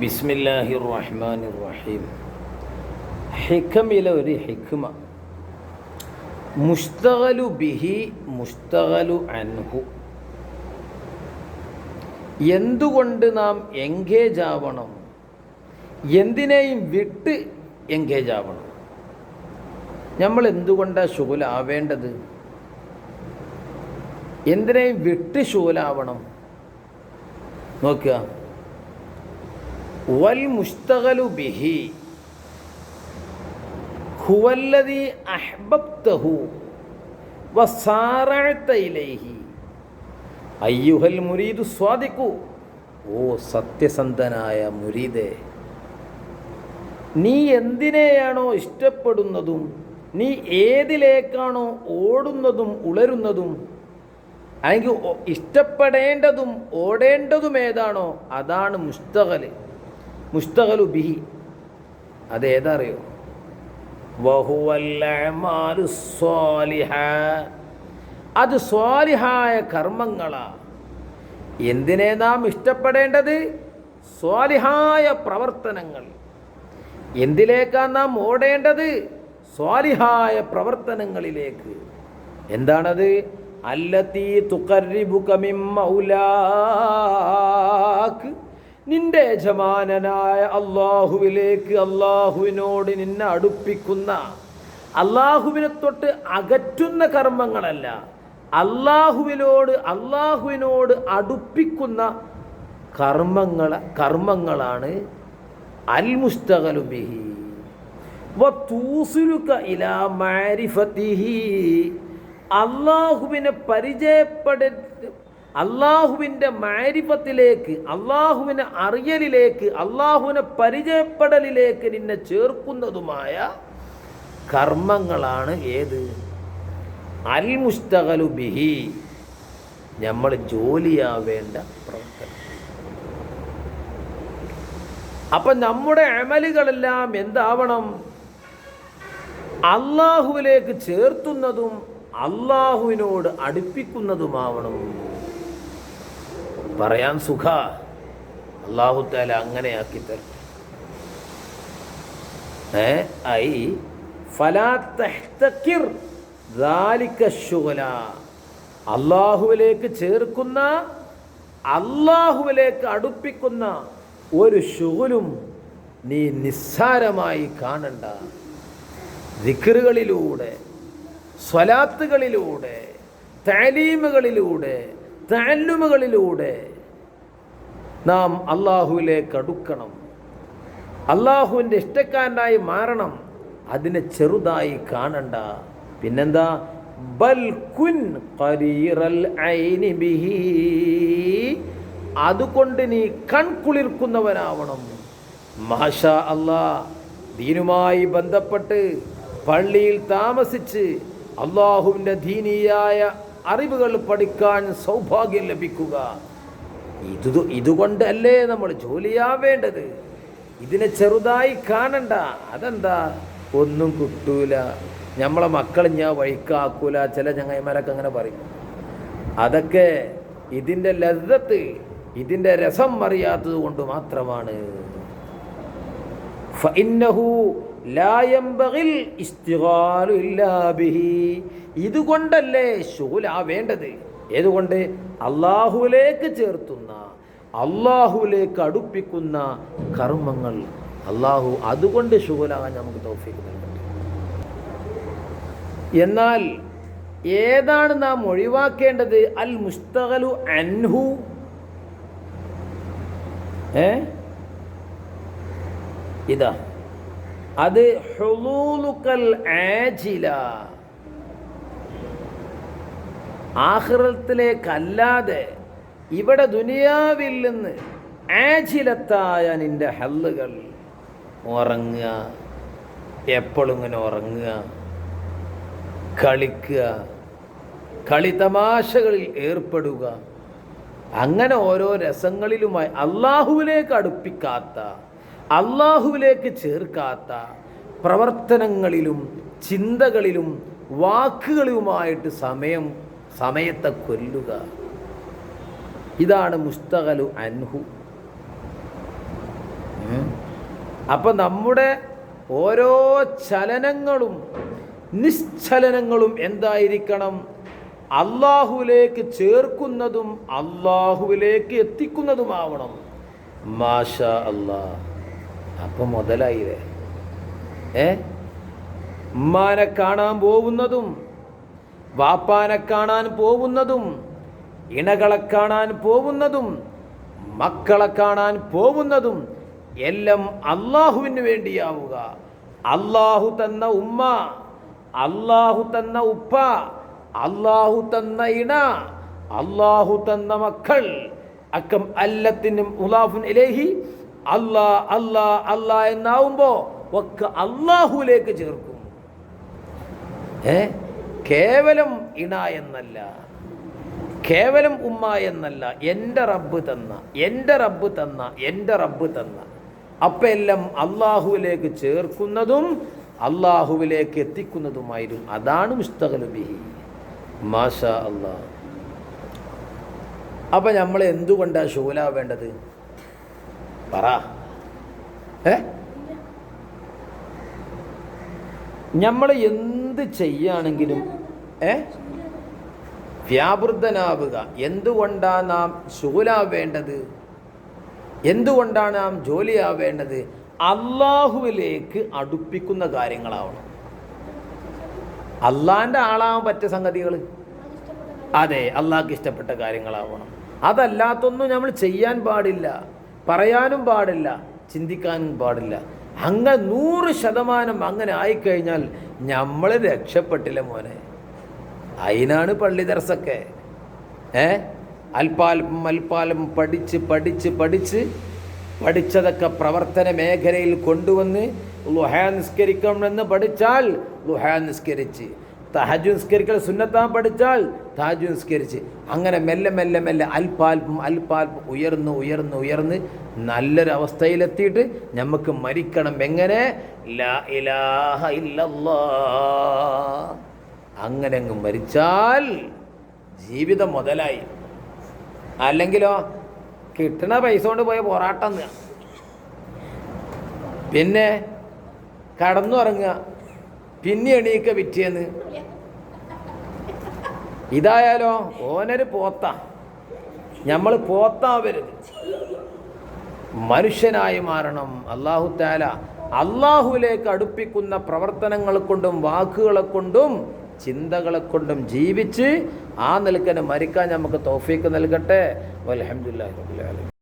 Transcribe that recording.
ബിസ്മില്ലാഹി റഹ്മാൻ റഹീം ഹിഖമിലെ ഒരു ഹിഖ്മ മുസ്തഖലു ബിഹി മുസ്തഖലു അൻഹു. എന്തുകൊണ്ട് നാം എൻഗേജ് ആവണം? എന്തിനേയും വിട്ട് എൻഗേജ് ആവണം. നമ്മൾ എന്തുകൊണ്ടാണ് ശൂലാവേണ്ടത് എന്തിനേയും വിട്ട് ശൂലാവണം നോക്കുക. വൽ മുസ്തഖലു ബിഹി. ഹുവല്ലതി അഹ്ബബ്തഹു വസാറഅത ഇലൈഹി. അയ്യുഹൽ മുരീദു സ്വാദിക്കു ഓ സത്യസന്ധനായ മുരീദേ നീ എന്തിനെയാണോ ഇഷ്ടപ്പെടുന്നതും നീ ഏതിലേക്കാണോ ഓടുന്നതും ഉളരുന്നതും അല്ലെങ്കിൽ ഇഷ്ടപ്പെടേണ്ടതും ഓടേണ്ടതും ഏതാണോ അതാണ് മുസ്തഖൽ മുസ്തഖലു ബിഹി. അഅ്മാലു സ്വാലിഹ. അത് സ്വാലിഹായ കർമ്മങ്ങളാ. എന്തിനെ നാം ഇഷ്ടപ്പെടേണ്ടത്? സ്വാലിഹായ പ്രവർത്തനങ്ങൾ. എന്തിലേക്കാണ് നാം ഓടേണ്ടത്? സ്വാലിഹായ പ്രവർത്തനങ്ങളിലേക്ക്. എന്താണത്? അല്ലത്തീ തുക്കറിബുക മിൻ മൗലാക്ക്. നിന്റെ യജമാനനായ അള്ളാഹുവിലേക്ക് അള്ളാഹുവിനോട് നിന്നെ അടുപ്പിക്കുന്ന അള്ളാഹുവിനെ തൊട്ട് അകറ്റുന്ന കർമ്മങ്ങളല്ല അള്ളാഹുവിനോട് അള്ളാഹുവിനോട് അടുപ്പിക്കുന്ന കർമ്മങ്ങൾ കർമ്മങ്ങളാണ് അൽ മുസ്തഖലു ബിഹി. വതൂസിലുക ഇലാ മാരിഫത്തിഹി. അള്ളാഹുവിനെ പരിചയപ്പെട അള്ളാഹുവിന്റെ മാരിഫത്തിലേക്ക് അള്ളാഹുവിനെ അറിയലിലേക്ക് അള്ളാഹുവിനെ പരിചയപ്പെടലിലേക്ക് നിന്നെ ചേർക്കുന്നതുമായ കർമ്മങ്ങളാണ് ഏത്? അൽ മുസ്തഖലു ബിഹി. നമ്മൾ ജോലിയാവേണ്ട പ്രവർത്തനം. അപ്പൊ നമ്മുടെ അമലുകളെല്ലാം എന്താവണം? അള്ളാഹുവിലേക്ക് ചേർത്തുന്നതും അള്ളാഹുവിനോട് അടുപ്പിക്കുന്നതുമാവണം. പറയാൻ സുഖ. അള്ളാഹുത്താല അങ്ങനെയാക്കി തരും. ഏ? ഐ ഫലാത്തഹിർ അള്ളാഹുവിലേക്ക് ചേർക്കുന്ന അള്ളാഹുവിലേക്ക് അടുപ്പിക്കുന്ന ഒരു ഷുഗലും നീ നിസ്സാരമായി കാണണ്ട. ദിക്കറുകളിലൂടെ സ്വലാത്തുകളിലൂടെ താലീമുകളിലൂടെ താലുമുകളിലൂടെ നാം അള്ളാഹുവിലേക്ക് അടുക്കണം. അള്ളാഹുവിന്റെ ഇഷ്ടക്കാരനായി മാറണം. അതിനെ ചെറുതായി കാണണ്ട. പിന്നെന്താ? ബൽ കുൻ അതുകൊണ്ട് നീ കൺകുളിർക്കുന്നവനാവണം. മാഷ അല്ലാ ദീനുമായി ബന്ധപ്പെട്ട് പള്ളിയിൽ താമസിച്ച് അള്ളാഹുവിന്റെ ദീനീയായ അറിവുകൾ പഠിക്കാൻ സൗഭാഗ്യം ലഭിക്കുക. ഇത് ഇതുകൊണ്ടല്ലേ നമ്മൾ ജോലിയാവേണ്ടത് ഇതിനെ ചെറുതായി കാണണ്ട. അതെന്താ? ഒന്നും കിട്ടൂല. നമ്മളെ മക്കൾ ഞാൻ വഴിക്കാക്കൂല. ചില ചങ്ങായിമാരൊക്കെ അങ്ങനെ പറയും. അതൊക്കെ ഇതിന്റെ ലദ്ദത്ത് ഇതിന്റെ രസം അറിയാത്തത് കൊണ്ട് മാത്രമാണ്. ഫഇന്നഹു ഇതുകൊണ്ടല്ലേ ശൂല വേണ്ടത്? ഏതുകൊണ്ട്? അള്ളാഹുലേക്ക് ചേർത്തുന്ന അള്ളാഹുലേക്ക് അടുപ്പിക്കുന്ന കർമ്മങ്ങൾ. അള്ളാഹു അതുകൊണ്ട് ശുഗലാകാൻ നമുക്ക് തോഫിക്കുന്നുണ്ട് എന്നാൽ ഏതാണ് നാം ഒഴിവാക്കേണ്ടത്? അൽ മുസ്തകലു അൻഹു. ഏ? ഇതാ. അത് ഹുലൂലുക്കൽ ആജില. ആഹ്റത്തിലേക്കല്ലാതെ ഇവിടെ ദുനിയാവിൽ നിന്ന് ആജിലത്തായ നിന്റെ ഹല്ലുകൾ ഉറങ്ങുക എപ്പോഴും ഇങ്ങനെ ഉറങ്ങുക കളിക്കുക കളി തമാശകളിൽ ഏർപ്പെടുക. അങ്ങനെ ഓരോ രസങ്ങളിലുമായി അള്ളാഹുവിലേക്ക് അടുപ്പിക്കാത്ത അള്ളാഹുവിലേക്ക് ചേർക്കാത്ത പ്രവർത്തനങ്ങളിലും ചിന്തകളിലും വാക്കുകളുമായിട്ട് സമയം സമയത്തെ കൊല്ലുക. ഇതാണ് മുസ്തഖലു അൻഹു. അപ്പം നമ്മുടെ ഓരോ ചലനങ്ങളും നിശ്ചലനങ്ങളും എന്തായിരിക്കണം? അള്ളാഹുവിലേക്ക് ചേർക്കുന്നതും അള്ളാഹുവിലേക്ക് എത്തിക്കുന്നതുമാവണം. മാഷ അല്ലാ അപ്പം മുതലായില്ലേ? ഏ? ഉമ്മാനെ കാണാൻ പോകുന്നതും വാപ്പാനെ കാണാൻ പോകുന്നതും ഇണകളെ കാണാൻ പോകുന്നതും മക്കളെ കാണാൻ പോകുന്നതും എല്ലാം അള്ളാഹുവിന് വേണ്ടിയാവുക. അള്ളാഹു തന്ന ഉമ്മ അള്ളാഹു തന്ന ഉപ്പ അള്ളാഹു തന്ന ഇണ അള്ളാഹു തന്ന മക്കൾ അക്കം അല്ലത്തിനും ഉലാഫുൻ ഇലേഹി അല്ലാ അല്ലാ അല്ലാ എന്നാവുമ്പോ ഒക്കെ അള്ളാഹുലേക്ക് ചേർക്കും. ഏ? കേവലം ഇണ എന്നല്ല. കേവലം ഉമ്മ എന്നല്ല. എന്റെ റബ്ബ് തന്ന എന്റെ റബ്ബ് തന്ന എന്റെ റബ്ബ് തന്ന. അപ്പം എല്ലാം അള്ളാഹുവിലേക്ക് ചേർക്കുന്നതും അള്ളാഹുവിലേക്ക് എത്തിക്കുന്നതുമായിരുന്നു. അതാണ് മുസ്തകലുബിഹി മാഷ അള്ളാഹ് അപ്പം നമ്മൾ എന്തുകൊണ്ടാണ് ഷൂലാവേണ്ടത് പറ. ഏ? നമ്മൾ എന്ത് ചെയ്യുകയാണെങ്കിലും ഏ? വ്യാപൃതനാവുക. എന്തുകൊണ്ടാണ് നാം ശൂലാവേണ്ടത് എന്തുകൊണ്ടാണ് നാം ജോലിയാവേണ്ടത്? അള്ളാഹുവിലേക്ക് അടുപ്പിക്കുന്ന കാര്യങ്ങളാവണം. അള്ളാന്റെ ആളാവാൻ പറ്റിയ സംഗതികൾ അതെ അള്ളാഹ്ക്ക് ഇഷ്ടപ്പെട്ട കാര്യങ്ങളാവണം. അതല്ലാത്തൊന്നും നമ്മൾ ചെയ്യാൻ പാടില്ല. പറയാനും പാടില്ല ചിന്തിക്കാനും പാടില്ല. അങ്ങനെ നൂറ് ശതമാനം അങ്ങനെ ആയിക്കഴിഞ്ഞാൽ നമ്മൾ രക്ഷപ്പെട്ടില്ല മോനെ. അതിനാണ് പള്ളി ദർസൊക്കെ. ഏ? അൽപ്പാൽപ്പം അൽപ്പാലം പഠിച്ച് പഠിച്ച് പഠിച്ച് പഠിച്ചതൊക്കെ പ്രവർത്തന മേഖലയിൽ കൊണ്ടുവന്ന് ലുഹാ നിസ്കരിക്കണമെന്ന് പഠിച്ചാൽ ലുഹാ നിസ്കരിച്ച് തഹജു നിസ്കരിക്കൽ സുന്നത്താ പഠിച്ചാൽ തഹജു നിസ്കരിച്ച്. അങ്ങനെ മെല്ലെ മെല്ലെ മെല്ലെ അൽപ്പാൽപ്പം അൽപ്പാൽപ്പം ഉയർന്ന് ഉയർന്ന് ഉയർന്ന് നല്ലൊരവസ്ഥയിലെത്തിയിട്ട് നമുക്ക് മരിക്കണം. എങ്ങനെ? ഇലാഹ അങ്ങനെ അങ്ങ് മരിച്ചാൽ ജീവിതം മുതലായി. അല്ലെങ്കിലോ കിട്ടണ പൈസ കൊണ്ട് പോയ പോരാട്ടം പിന്നെ കടന്നുറങ്ങുക. പിന്നെ എണീക്ക പിറ്റേന്ന്? ഇതായാലോ ഓനൊരു പോത്ത. നമ്മൾ പോത്താവരുത്. മനുഷ്യനായി മാറണം അള്ളാഹു താല അള്ളാഹുലേക്ക് അടുപ്പിക്കുന്ന പ്രവർത്തനങ്ങൾ കൊണ്ടും വാക്കുകളെ കൊണ്ടും ചിന്തകളെ കൊണ്ടും ജീവിച്ച് ആ നിലക്കനെ മരിക്കാൻ നമുക്ക് തോഫീക്ക് നൽകട്ടെ. അലഹമുല്ലാ